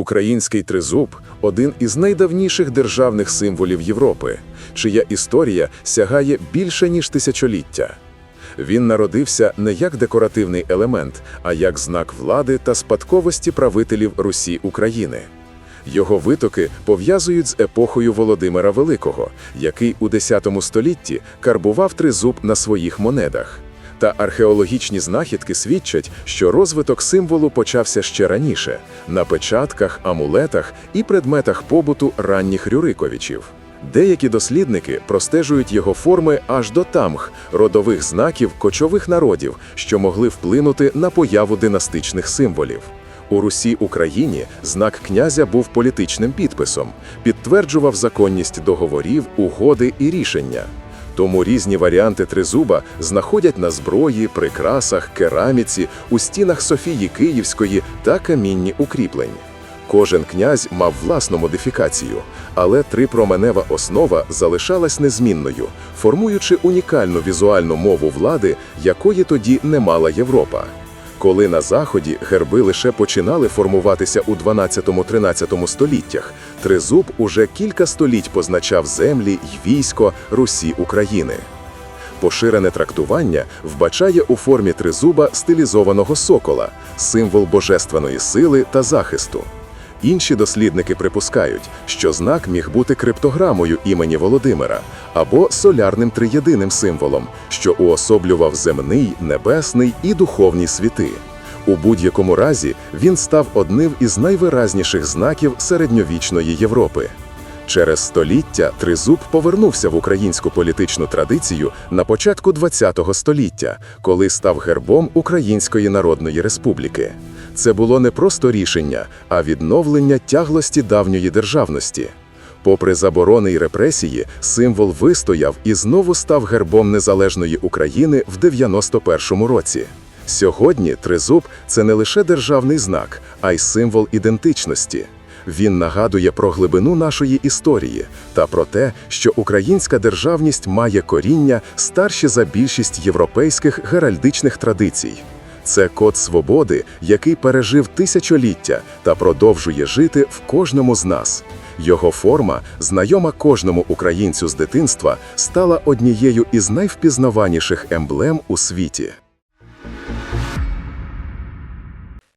Український тризуб один із найдавніших державних символів Європи, чия історія сягає більше ніж тисячоліття. Він народився не як декоративний елемент, а як знак влади та спадковості правителів Русі України. Його витоки пов'язують з епохою Володимира Великого, який у X столітті карбував тризуб на своїх монетах. Та археологічні знахідки свідчать, що розвиток символу почався ще раніше на печатках, амулетах і предметах побуту ранніх Рюриковичів. Деякі дослідники простежують його форми аж до тамг, родових знаків кочових народів, що могли вплинути на появу династичних символів. У Русі Україні знак князя був політичним підписом, підтверджував законність договорів, угоди і рішення. Тому різні варіанти тризуба знаходять на зброї, прикрасах, кераміці, у стінах Софії Київської та камінні укріплень. Кожен князь мав власну модифікацію, але трипроменева основа залишалась незмінною, формуючи унікальну візуальну мову влади, якої тоді не мала Європа. Коли на Заході герби лише починали формуватися у 12-13 століттях, тризуб уже кілька століть позначав землі й військо Русі України. Поширене трактування вбачає у формі тризуба стилізованого сокола, символ божественної сили та захисту. Інші дослідники припускають, що знак міг бути криптограмою імені Володимира або солярним триєдиним символом, що уособлював земний, небесний і духовні світи. У будь-якому разі він став одним із найвиразніших знаків середньовічної Європи. Через століття тризуб повернувся в українську політичну традицію на початку ХХ століття, коли став гербом Української Народної Республіки. Це було не просто рішення, а відновлення тяглості давньої державності. Попри заборони й репресії, символ вистояв і знову став гербом незалежної України в 91-му році. Сьогодні тризуб це не лише державний знак, а й символ ідентичності. Він нагадує про глибину нашої історії та про те, що українська державність має коріння старші за більшість європейських геральдичних традицій. Це код свободи, який пережив тисячоліття та продовжує жити в кожному з нас. Його форма, знайома кожному українцю з дитинства, стала однією із найвпізнаваніших емблем у світі.